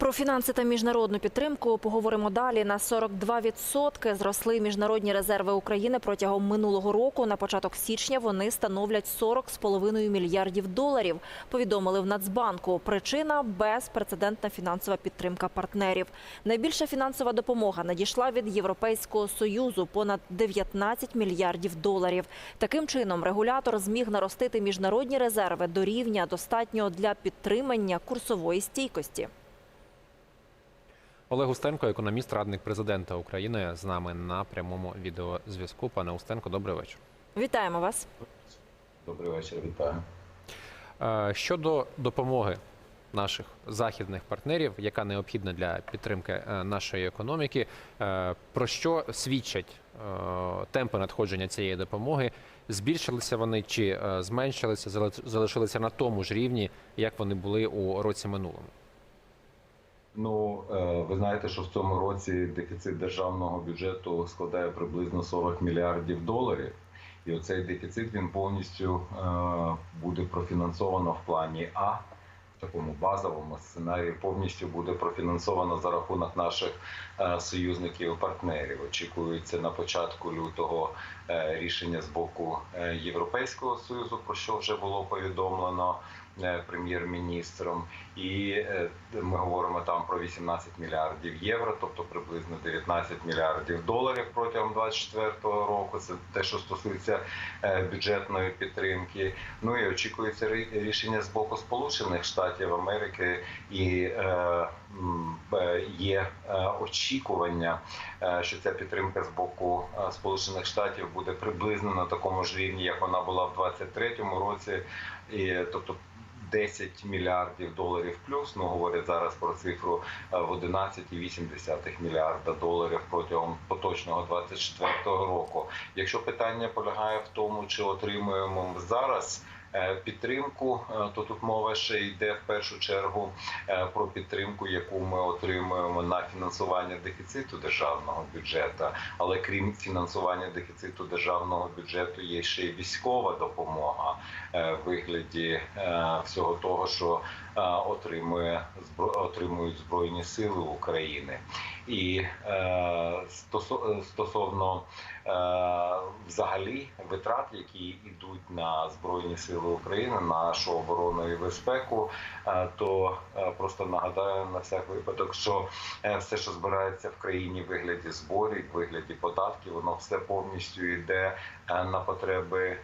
Про фінанси та міжнародну підтримку поговоримо далі. На 42% зросли міжнародні резерви України протягом минулого року. На початок січня вони становлять 40,5 мільярдів доларів. Повідомили в Нацбанку. Причина безпрецедентна фінансова підтримка партнерів. Найбільша фінансова допомога надійшла від Європейського союзу понад 19 мільярдів доларів. Таким чином регулятор зміг наростити міжнародні резерви до рівня достатнього для підтримання курсової стійкості. Олег Устенко, економіст, радник президента України, з нами на прямому відеозв'язку. Пане Устенко, добрий вечір. Вітаємо вас. Добрий вечір, вітаю. Е, Щодо допомоги наших західних партнерів, яка необхідна для підтримки е, нашої економіки, е, про що свідчать темпи надходження цієї допомоги? Збільшилися вони чи зменшилися, зали- залишилися на тому ж рівні, як вони були у році минулому? Ну е, ви знаєте, що в цьому році дефіцит державного бюджету складає приблизно 40 мільярдів доларів, і оцей дефіцит він повністю е, буде профінансовано в плані А. Такому базовому сценарії повністю буде профінансовано за рахунок наших е, союзників і партнерів. Очікується на початку лютого рішення з боку Європейського союзу, про що вже було повідомлено прем'єр-міністром. І е, ми говоримо там про 18 мільярдів євро, тобто приблизно 19 мільярдів доларів протягом 2024 року. Це те, що стосується е, бюджетної підтримки. Ну і очікується рі- рішення з боку Сполучених Штатів Америки, і е, е, є е, очікування, е, що ця підтримка з боку е, Сполучених Штатів буде приблизно на такому ж рівні, як вона була в 2023 році, тобто. 10 мільярдів доларів плюс, ну говорять зараз про цифру е, в 11,8 мільярда доларів протягом поточного 24 року. Якщо питання полягає в тому, чи отримуємо зараз підтримку, е, то тут мова ще йде в першу чергу е, про підтримку, яку ми отримуємо на фінансування дефіциту державного бюджету. Але крім фінансування дефіциту державного бюджету, є ще й військова допомога е, в вигляді е, всього того, що е, отримує отримують збройні сили України. І е, стосовно е, взагалі витрат, які йдуть на збройні сили України, на нашу оборону і безпеку, е, то просто нагадаю на всяк випадок, що все, що збирається в країні в вигляді зборів, в вигляді податків, воно все повністю йде на потреби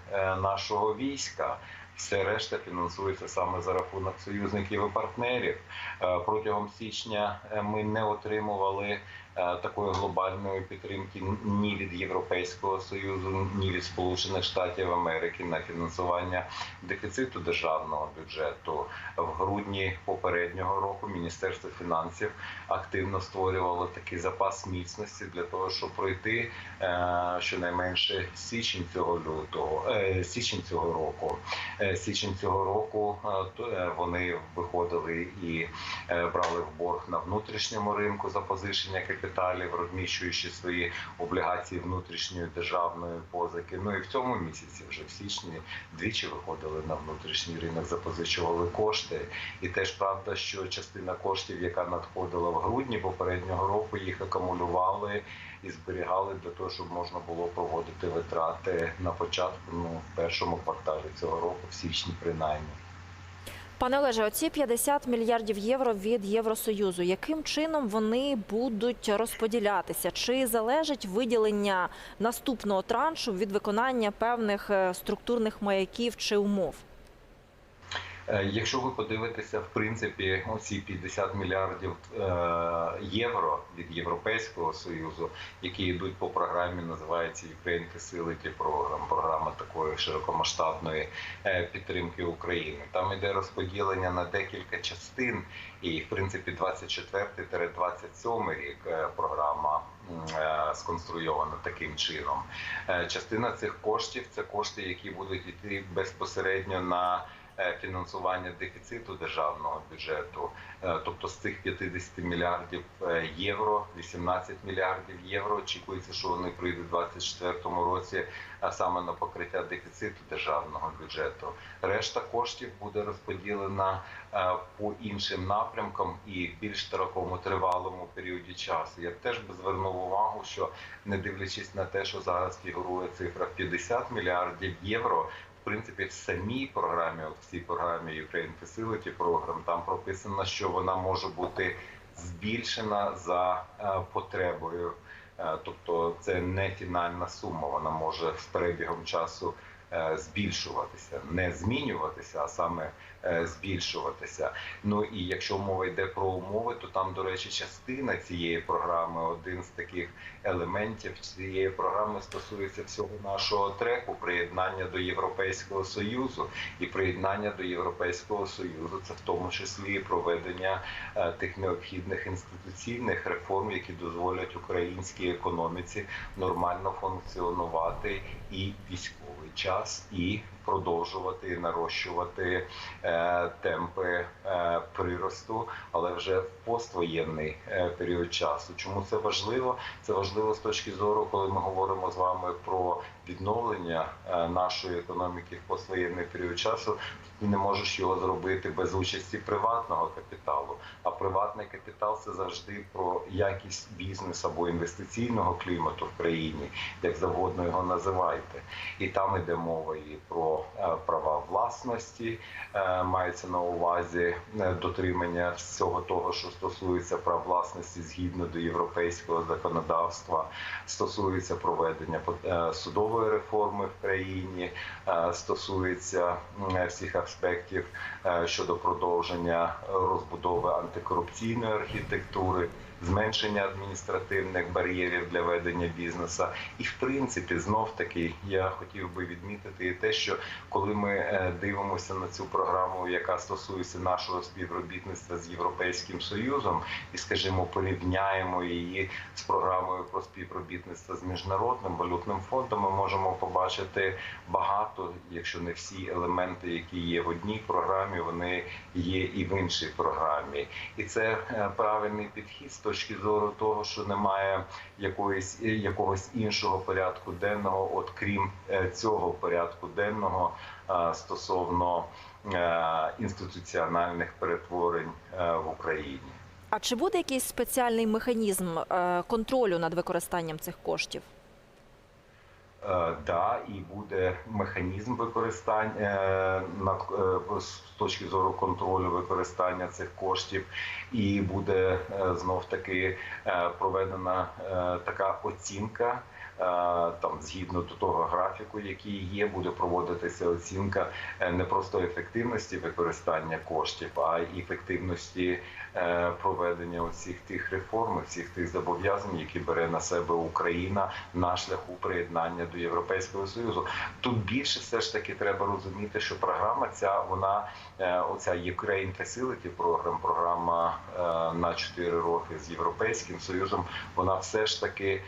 нашого війська. Все решта фінансується саме за рахунок союзників і партнерів. Е, Протягом січня е, ми не отримували такої глобальної підтримки ні від Європейського союзу, ні від Сполучених Штатів Америки на фінансування дефіциту державного бюджету. В грудні попереднього року Міністерство фінансів активно створювало такий запас міцності для того, щоб пройти е, щонайменше січень цього лютого, е, січень цього року. Е, Січень цього року е, е, вони виходили і е, брали в борг на внутрішньому ринку запозичення капіталів, розміщуючи свої облігації внутрішньої державної позики. Ну і в цьому місяці, вже в січні, двічі виходили на внутрішній ринок, запозичували кошти. І теж правда, що частина коштів, яка надходила в грудні попереднього року, їх акумулювали і зберігали для того, щоб можна було проводити витрати на початку, ну в першому кварталі цього року, в січні принаймні. Пане Олеже, оці 50 мільярдів євро від Євросоюзу, яким чином вони будуть розподілятися? Чи залежить виділення наступного траншу від виконання певних е, структурних маяків чи умов? Е, Якщо ви подивитеся, в принципі, оці 50 мільярдів е, євро від Європейського союзу, які йдуть по програмі, називається Ukraine Facility Program, програма такої широкомасштабної е, підтримки України. Там іде розподілення на декілька частин, і в принципі 24-27 рік програма сконструйована таким чином. Частина цих коштів це кошти, які будуть йти безпосередньо на фінансування дефіциту державного бюджету. Е, Тобто з цих 50 мільярдів е, євро, 18 мільярдів євро очікується, що вони прийдуть у 2024 році, а саме на покриття дефіциту державного бюджету. Решта коштів буде розподілена е, по іншим напрямкам і більш такому тривалому періоді часу. Я теж би звернув увагу, що не дивлячись на те, що зараз фігурує цифра 50 мільярдів євро. Принципі, в самій програмі, от в цій програмі Ukraine Facility Program, там прописано, що вона може бути збільшена за е, потребою. Е, Тобто це не фінальна сума, вона може з перебігом часу е, збільшуватися, не змінюватися, а саме збільшуватися. Ну і якщо мова йде про умови, то там, до речі, частина цієї програми, один з таких елементів цієї програми стосується всього нашого треку приєднання до Європейського союзу і приєднання до Європейського союзу, це в тому числі і проведення е, тих необхідних інституційних реформ, які дозволять українській економіці нормально функціонувати і військовий час, і продовжувати нарощувати е, темпи е, приросту, але вже в поствоєнний е, період часу. Чому це важливо? Це важливо з точки зору, коли ми говоримо з вами про відновлення е, нашої економіки в поствоєнний період часу. Ти не можеш його зробити без участі приватного капіталу. А приватний капітал це завжди про якість бізнесу або інвестиційного клімату в країні, як завгодно його називайте. І там іде мова і про е, права власності, е, мається на увазі дотримання всього того, що стосується прав власності згідно до європейського законодавства, стосується проведення е, судової реформи в країні, е, стосується всіх аспектів е, щодо продовження розбудови антикорупційної архітектури. Зменшення адміністративних бар'єрів для ведення бізнесу, і в принципі, знов таки я хотів би відмітити і те, що коли ми е, дивимося на цю програму, яка стосується нашого співробітництва з європейським союзом, і скажімо, порівняємо її з програмою про співробітництво з міжнародним валютним фондом, ми можемо побачити багато, якщо не всі елементи, які є в одній програмі, вони є і в іншій програмі, і це е, правильний підхід точки зору того, що немає якоїсь е, якогось іншого порядку денного, от крім е, цього порядку денного е, стосовно інституціональних перетворень в Україні. А чи буде якийсь спеціальний механізм контролю над використанням цих коштів? Е, Да, і буде механізм використання на над е, з точки зору контролю використання цих коштів, і буде е, знов таки е, проведена е, така оцінка. Е, Там згідно до того графіку, який є, буде проводитися оцінка е, не просто ефективності використання коштів, а й ефективності е, проведення усіх тих реформ, всіх тих зобов'язань, які бере на себе Україна на шляху приєднання до Європейського союзу. Тут більше все ж таки треба розуміти, що програма ця вона оця Ukraine Facility Program, програма на 4 роки з європейським союзом. Вона все ж таки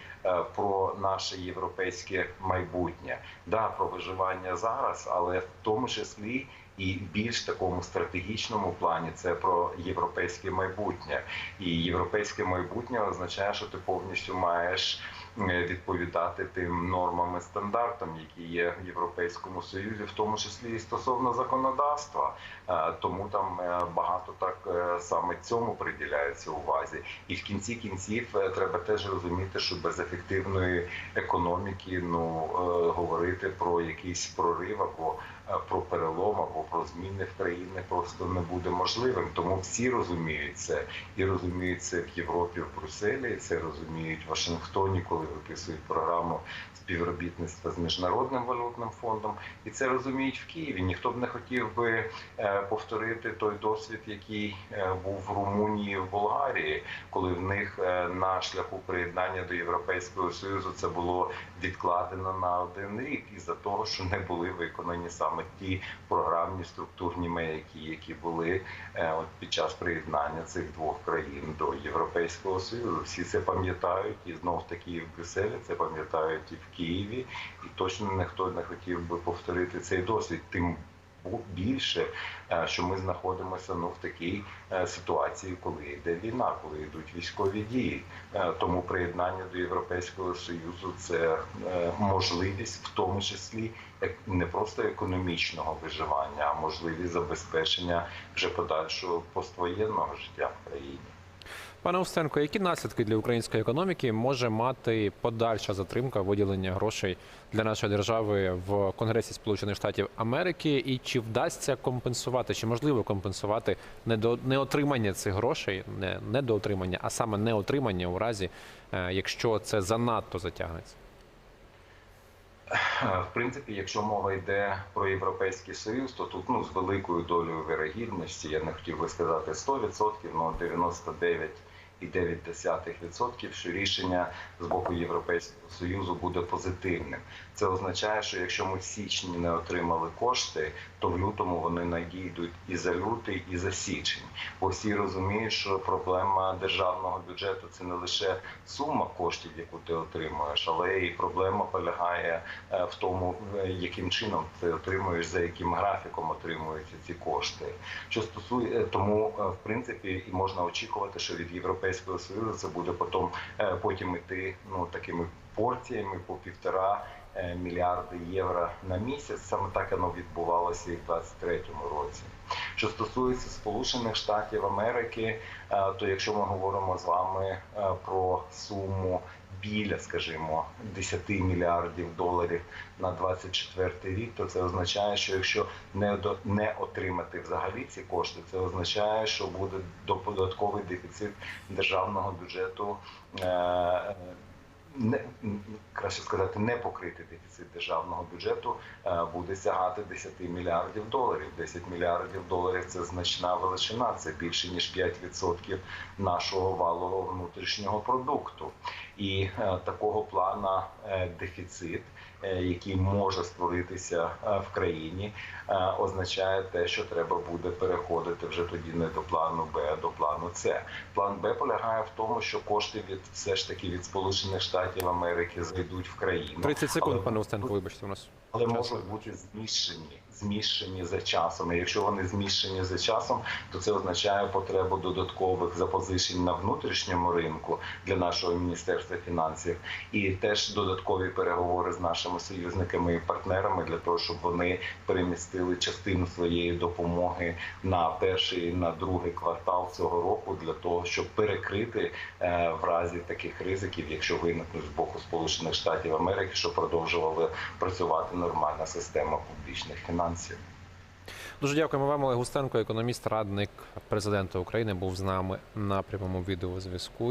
про наше європейське майбутнє, да про виживання зараз, але в тому числі. І більш такому стратегічному плані це про європейське майбутнє, і європейське майбутнє означає, що ти повністю маєш е, відповідати тим нормам і стандартам, які є в Європейському Союзі, в тому числі і стосовно законодавства. Е, Тому там е, багато так е, саме цьому приділяється увазі. І в кінці кінців е, треба теж розуміти, що без ефективної економіки ну е, говорити про якийсь прорив або е, про перелом або про зміни в країні просто не буде можливим. Тому всі розуміють це і розуміють це в Європі, в Брюсселі, і це розуміють в Вашингтоні, коли виписують програму співробітництва з міжнародним валютним фондом, і це розуміють в Києві. Ніхто б не хотів би е, повторити той досвід, який е, був в Румунії, в Болгарії, коли в них е, на шляху приєднання до Європейського союзу це було відкладено на один рік із-за того, що не були виконані саме ті програмні структурні маяки, які були е, от під час приєднання цих двох країн до Європейського союзу. Всі це пам'ятають, і знов таки в Брюсселі це пам'ятають і в Києві, і точно ніхто не хотів би повторити цей досвід. Тим більше, е, що ми знаходимося ну в такій е, ситуації, коли йде війна, коли йдуть військові дії. Е, Тому приєднання до Європейського союзу це можливість, в тому числі не просто економічного виживання, а можливість забезпечення вже подальшого поствоєнного життя в країні. Пане Устенко, які наслідки для української економіки може мати подальша затримка виділення грошей для нашої держави в Конгресі Сполучених Штатів Америки? І чи вдасться компенсувати, чи можливо компенсувати неотримання цих грошей, не недоотримання, а саме неотримання у разі, е, якщо це занадто затягнеться? Е, В принципі, якщо мова йде про європейський союз, то тут ну з великою долею вирогідності, я не хотів би сказати 100%, але 99,9%, що рішення з боку Європейського союзу буде позитивним. Це означає, що якщо ми в січні не отримали кошти, то в лютому вони надійдуть і за лютий, і за січень. Бо всі розуміють, що проблема державного бюджету це не лише сума коштів, яку ти отримуєш, але і проблема полягає е, в тому, е, яким чином ти отримуєш, за яким графіком отримуються ці кошти. Що стосує тому, е, в принципі, і можна очікувати, що від європейського союзу це буде потім е, потім іти ну такими порціями по півтора е, мільярди євро на місяць. Саме так воно відбувалося і в 2023 році. Що стосується Сполучених Штатів Америки, е, то якщо ми говоримо з вами про суму біля, скажімо, 10 мільярдів доларів на 24 рік, то це означає, що якщо не до не отримати взагалі ці кошти, це означає, що буде додатковий дефіцит державного бюджету. е, Не краще сказати, не покрити дефіцит державного бюджету е, буде сягати 10 мільярдів доларів. 10 мільярдів доларів це значна величина. Це більше ніж 5% нашого валового внутрішнього продукту. І е, такого плана е, дефіцит, який може створитися е, в країні, е, означає те, що треба буде переходити вже тоді не до плану Б, а до плану С. План Б полягає в тому, що кошти від все ж таки від Сполучених Штатів Америки зайдуть в країну. 30 секунд, Але- пане Устенко, вибачте, у нас. але можуть бути зміщені, зміщені за часом. І якщо вони зміщені за часом, то це означає потребу додаткових запозичень на внутрішньому ринку для нашого міністерства фінансів, і теж додаткові переговори з нашими союзниками і партнерами для того, щоб вони перемістили частину своєї допомоги на перший і на другий квартал цього року, для того, щоб перекрити е, в разі таких ризиків, якщо виникнуть з боку Сполучених Штатів Америки, що продовжували працювати нормальна система публічних фінансів. Дуже дякуємо вам, Олег Густенко, економіст, радник президента України, був з нами на прямому відеозв'язку.